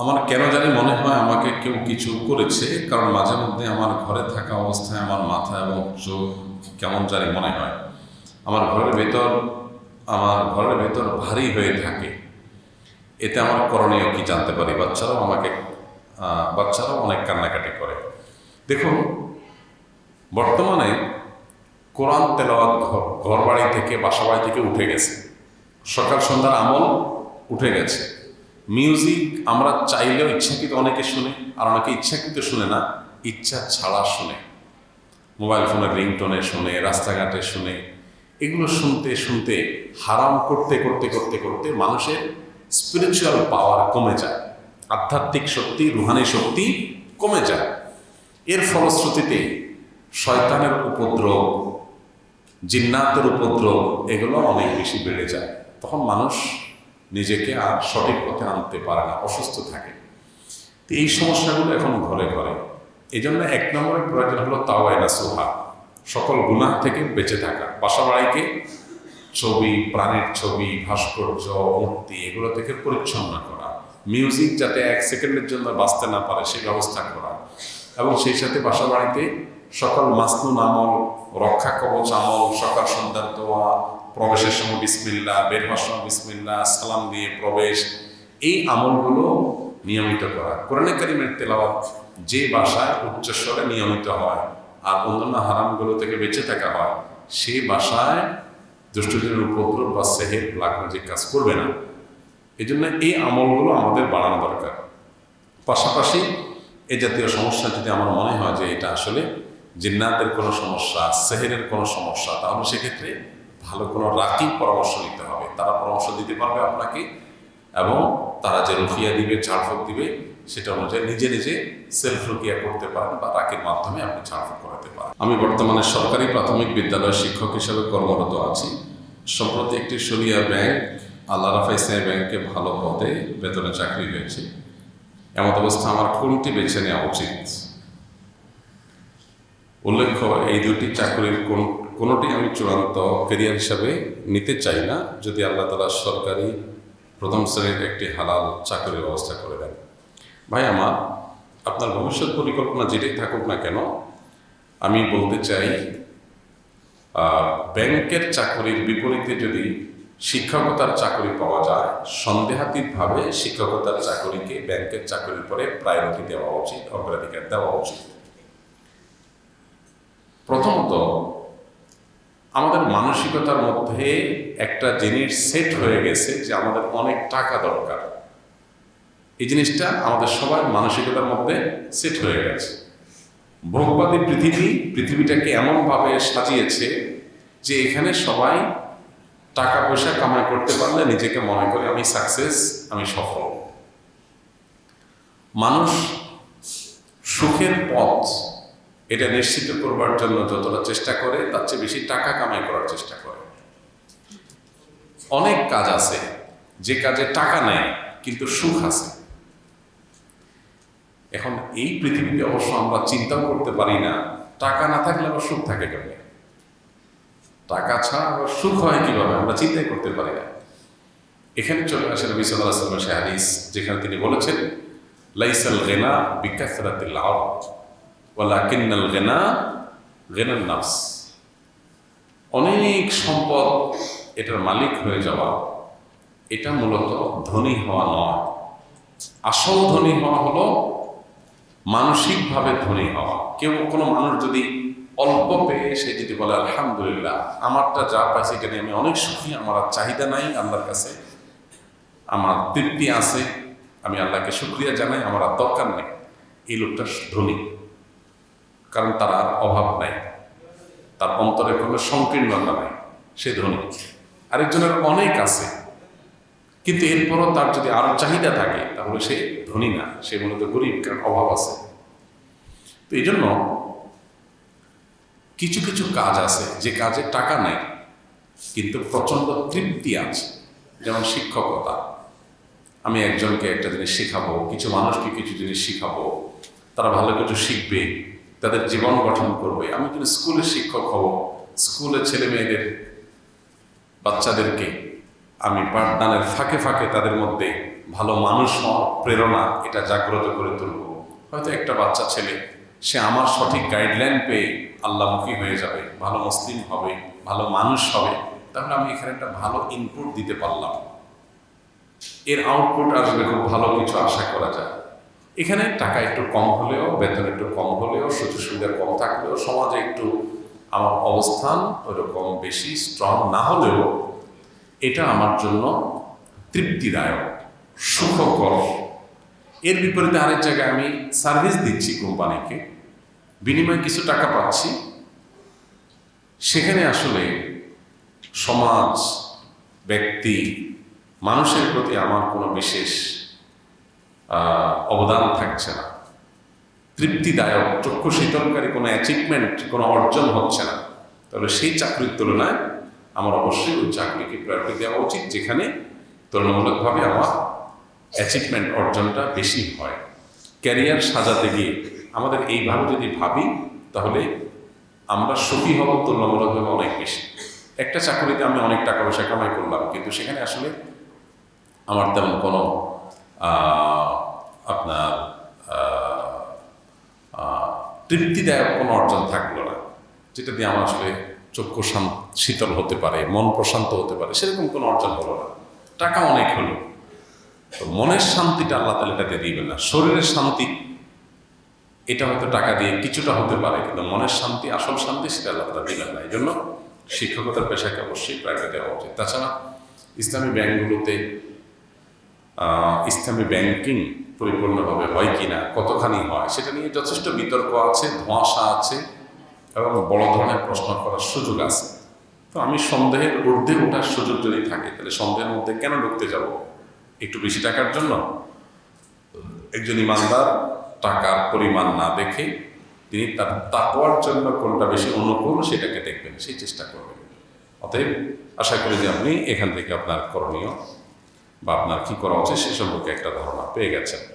আমার কেন জানি মনে হয় আমাকে কেউ কিছু করেছে, কারণ মাঝে মধ্যে আমার ঘরে থাকা অবস্থায় আমার মাথা এবং চোখ কেমন জানি মনে হয়। আমার ঘরের ভেতর, আমার ঘরের ভেতর ভারী হয়ে থাকে। এতে আমার করণীয় কি জানতে পারি? বাচ্চারাও আমাকে বাচ্চারাও অনেক কান্নাকাটি করে। দেখুন, বর্তমানে কোরআন তেলাওয়াত ঘর ঘর বাড়ি থেকে বাসাবাড়ি থেকে উঠে গেছে। সকাল সন্ধ্যার আমল উঠে গেছে। মিউজিক আমরা চাইলেও ইচ্ছাকৃত অনেকে শুনে, আর অনেকে ইচ্ছাকৃত শুনে না, ইচ্ছা ছাড়া শুনে। মোবাইল ফোনের রিংটোনে শুনে, রাস্তাঘাটে শুনে, এগুলো শুনতে শুনতে, হারাম করতে করতে করতে করতে মানুষের স্পিরিচুয়াল পাওয়ার কমে যায়। আধ্যাত্মিক শক্তি, রুহানি শক্তি কমে যায়। এর ফলশ্রুতিতে শয়তানের উপদ্রব, জিন্নাতের উপদ্রব, এগুলো অনেক বেশি বেড়ে যায়। তখন মানুষ নিজেকে আর সঠিক পথে আনতে পারে না, অসুস্থ থাকে। তো এই সমস্যাগুলো এখন ঘরে ঘরে। এই জন্য এক নম্বরের প্রয়োজন হলো তাওয়াইনা সোহা। সকল গুনাহ থেকে বেঁচে থাকা। বাসা বাড়িকে ছবি, প্রাণের ছবি, ভাস্কর্য, মূর্তি, এগুলো থেকে পরিচ্ছন্ন করা। মিউজিক যাতে এক সেকেন্ডের জন্য বাঁচতে না পারে সেই ব্যবস্থা করা। এবং সেই সাথে বাসা বাড়িতে সকল মাসনুন আমল রক্ষা কবচ আমল, সকাল সন্ধ্যার দোয়া, প্রবেশের সময় বিসমিল্লা বের হওয়ার সময় বিসমিল্লা সালাম দিয়ে প্রবেশ। এই আমলগুলো নিয়মিত করা। কোরআনে কারিমের তেলাওয়াত যে বাসায় উচ্চস্বরে নিয়মিত হয় আর অন্যান্য হারামগুলো থেকে বেঁচে থাকা হয়, সেই বাসায় দুষ্টজনের উপদ্রব বা সেহের ব্লাক যে কাজ করবে না। এই জন্য এই আমলগুলো আমাদের বাড়ানো দরকার। পাশাপাশি এই জাতীয় সমস্যা যদি আমার মনে হয় যে এটা আসলে জিন্নাতের কোনো সমস্যা, সেহেরের কোনো সমস্যা, তাহলে সেক্ষেত্রে ভালো কোনো রাকিব পরামর্শ নিতে হবে। তারা পরামর্শ দিতে পারবে আপনাকে এবং তারা যে রুকিয়া দিবে, ঝাড়ফুঁক দিবে, সেটা অনুযায়ী নিজে নিজে সেলফ রুকিয়া করতে পারেন বা রাকির মাধ্যমে আপনি ঝাড়ফুঁক করাতে পারেন। আমি বর্তমানে সরকারি প্রাথমিক বিদ্যালয়ের শিক্ষক হিসেবে কর্মরত আছি। সম্প্রতি একটি সরিয়া ব্যাংক আল্লাহ রাফা ব্যাংকে ভালো পদে বেতনে চাকরি হয়েছে। এমত অবস্থা আমার কোনটি বেছে নেওয়া উচিত? উল্লেখ্য, এই দুটি চাকরির কোন, কোনোটি আমি চূড়ান্ত কেরিয়ার হিসাবে নিতে চাই না, যদি আল্লাহ তালা সরকারি প্রথম শ্রেণির একটি হালাল চাকরির ব্যবস্থা করে দেন। ভাই, আমার, আপনার ভবিষ্যৎ পরিকল্পনা যেটাই থাকুক না কেন, আমি বলতে চাই ব্যাংকের চাকরির বিপরীতে যদি শিক্ষকতার চাকরি পাওয়া যায়, সন্দেহাতীতভাবে শিক্ষকতার চাকরিকে ব্যাংকের চাকরির পরে প্রায়োরিটি দেওয়া উচিত, অগ্রাধিকার দেওয়া উচিত। প্রথমত, আমাদের মানসিকতার মধ্যে একটা জিনিস সেট হয়ে গেছে যে আমাদের অনেক টাকা দরকার। এই জিনিসটা আমাদের সবার মানসিকতার মধ্যে সেট হয়ে গেছে। ভোগবাদী পৃথিবী, পৃথিবীটাকে এমনভাবে সাজিয়েছে যে এখানে সবাই টাকা পয়সা কামাই করতে পারলে নিজেকে মনে করে, আমি সাকসেস আমি সফল। মানুষ সুখের পথ এটা নিশ্চিত করবার জন্য যতটা চেষ্টা করে, তার চেয়ে বেশি টাকা কামাই করার চেষ্টা করে। অনেক কাজ আছে, যে কাজে টাকা নেয়, কিন্তু সুখ আছে। এখন এই পৃথিবীতে অবশ্য আমরা চিন্তাও করতে পারি না, টাকা না থাকলে আবার সুখ থাকে কেমন? টাকা ছাড়া আবার সুখ হয় কীভাবে? আমরা চিন্তাই করতে পারি না। এখানে চলে আসে নবী সাল্লাহ যেখানে তিনি বলেছেন, লাইসাল গেনা বিকাসরাতিল আরদ। অনেক সম্পদ এটার মালিক হয়ে যাওয়া, এটা মূলত ধনী হওয়া নয়। আসল ধনী হওয়া হলো মানসিকভাবে ধনী হওয়া। কেউ কোনো মানুষ যদি অল্প পেয়ে সে যদি বলে, আলহামদুলিল্লাহ, আমারটা যা পাইছে এটা আমি অনেক সুখী, আমার আর চাহিদা নাই, আল্লাহর কাছে আমার তৃপ্তি আছে, আমি আল্লাহকে শুক্রিয়া জানাই, আমার আর দরকার নেই। এই লোকটা ধনী। কারণ তার আর অভাব নাই। তার অন্তরে কোনো সংকীর্ণতা নাই, সে ধনী। আরেকজনের অনেক আছে, কিন্তু এরপরও তার যদি আরও চাহিদা থাকে, তাহলে সে ধনী না, সে মূলত গরিব, কারণ অভাব আছে। তো এই জন্য কিছু কিছু কাজ আছে, যে কাজে টাকা নেই, কিন্তু প্রচণ্ড তৃপ্তি আছে। যেমন শিক্ষকতা। আমি একজনকে একটা জিনিস শেখাবো, কিছু মানুষকে কিছু জিনিস শিখাবো, তারা ভালো কিছু শিখবে তাদের জীবন গঠন করবে। আমি যদি স্কুলের শিক্ষক হব। স্কুলের ছেলে মেয়েদের, বাচ্চাদেরকে আমি পাঠদানের ফাঁকে ফাঁকে তাদের মধ্যে ভালো মানুষ প্রেরণা এটা জাগ্রত করে তুলব। হয়তো একটা বাচ্চা ছেলে, সে আমার সঠিক গাইডলাইন পেয়ে আল্লাহমুখী হয়ে যাবে, ভালো মুসলিম হবে, ভালো মানুষ হবে, তাহলে আমি এখানে একটা ভালো ইনপুট দিতে পারলাম। এর আউটপুট আসবে খুব ভালো কিছু আশা করা যায়। এখানে টাকা একটু কম হলেও, বেতন একটু কম হলেও, সুযোগ সুবিধা কম থাকলেও, সমাজে একটু আমার অবস্থান ওইরকম বেশি স্ট্রং না হলেও, এটা আমার জন্য তৃপ্তিদায়ক, সুখকর। এর বিপরীতে আরেক জায়গায় আমি সার্ভিস দিচ্ছি কোম্পানিকে। বিনিময়ে কিছু টাকা পাচ্ছি। সেখানে আসলে সমাজ, ব্যক্তি, মানুষের প্রতি আমার কোনো বিশেষ অবদান থাকছে না। তৃপ্তিদায়ক চক্ষু শীতলকারী কোনো অ্যাচিভমেন্ট কোনো অর্জন হচ্ছে না। তাহলে সেই চাকরির তুলনায় আমার অবশ্যই ওই চাকরিকে প্রায়োরিটি দেওয়া উচিত, যেখানে তুলনামূলকভাবে আমার অ্যাচিভমেন্ট অর্জনটা বেশি হয়। ক্যারিয়ার সাজাতে গিয়ে আমাদের এইভাবে যদি ভাবি, তাহলে আমরা সুখী হব, তুলনামূলকভাবে অনেক বেশি। একটা চাকরিতে আমি অনেক টাকা পয়সা কামাই করলাম, কিন্তু সেখানে আসলে আমার তেমন কোনো আপনার তৃপ্তিদায়ক কোনো অর্জন থাকল না, যেটা দিয়ে আমার আসলে চক্ষু শীতল হতে পারে, মন প্রশান্ত হতে পারে, সেরকম কোনো অর্জন হলো না। টাকা অনেক হলো। তো মনের শান্তিটা আল্লাহ তালা এটাতে দিবেন না। শরীরের শান্তি, এটা হয়তো টাকা দিয়ে কিছুটা হতে পারে, কিন্তু মনের শান্তি, আসল শান্তি সেটা আল্লাহ তালা দিবেন না। এই জন্য শিক্ষকতার পেশাকে অবশ্যই প্রায়োরিটি দেওয়া উচিত। তাছাড়া ইসলামী ব্যাংকগুলোতে ইসলামী ব্যাংকিং পরিপূর্ণভাবে হয় কি না কতখানি হয়, সেটা নিয়ে যথেষ্ট বিতর্ক আছে, ধোঁয়াশা আছে এবং বড় ধরনের প্রশ্ন করার সুযোগ আছে। তো আমি সন্দেহের ঊর্ধ্বে ওঠার সুযোগ যদি থাকে, তাহলে সন্দেহের মধ্যে কেন ঢুকতে যাব? একটু বেশি টাকার জন্য? একজন ইমানদার টাকার পরিমাণ না দেখে তিনি তার তাকওয়ার জন্য কোনটা বেশি অনুকূল সেটাকে দেখবেন, সেই চেষ্টা করবেন। অতএব আশা করি যে আপনি এখান থেকে আপনার করণীয় বা আপনার কি করা উচিত সে সম্পর্কে একটা ধারণা পেয়ে গেছেন।